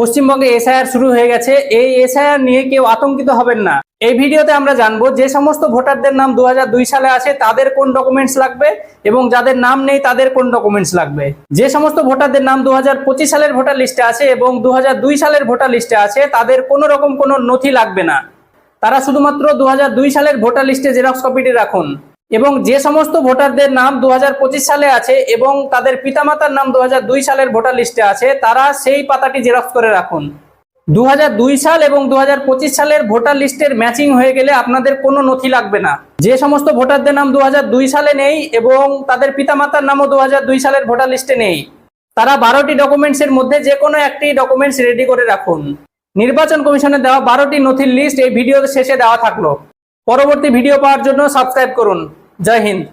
পশ্চিমবঙ্গে এসআইআর শুরু হয়ে গেছে। এই এসআইআর নিয়ে কেউ আতঙ্কিত হবেন না। এই ভিডিওতে আমরা জানব যে সমস্ত ভোটারদের নাম দু হাজার দুই সালে আছে, তাদের কোন ডকুমেন্টস লাগবে এবং যাদের নাম নেই, তাদের কোন ডকুমেন্টস লাগবে। যে সমস্ত ভোটারদের নাম দু হাজার পঁচিশ সালের ভোটার লিস্টে আছে এবং দু হাজার দুই সালের ভোটার লিস্টে আছে, তাদের কোনো রকম কোনো নথি লাগবে না। তারা শুধুমাত্র দু হাজার দুই সালের ভোটার লিস্টে জেরক্স কপিটি রাখুন। এবং যে সমস্ত ভোটারদের নাম দু হাজার পঁচিশ সালে আছে এবং তাদের পিতামাতার নাম দু হাজার দুই সালের ভোটার লিস্টে আছে, তারা সেই পাতাটি জেরক্স করে রাখুন। দু হাজার দুই সাল এবং দু হাজার পঁচিশ সালের ভোটার লিস্টের ম্যাচিং হয়ে গেলে আপনাদের কোনো নথি লাগবে না। যে সমস্ত ভোটারদের নাম দু হাজার দুই সালে নেই এবং তাদের পিতামাতার নামও দু হাজার দুই সালের ভোটার লিস্টে নেই। তারা বারোটি ডকুমেন্টসের মধ্যে যে কোনো একটি ডকুমেন্টস রেডি করে রাখুন। নির্বাচন কমিশনের দেওয়া বারোটি নথির লিস্ট এই ভিডিওর শেষে দেওয়া থাকল। পরবর্তী ভিডিও পাওয়ার জন্য সাবস্ক্রাইব করুন। जय हिंद।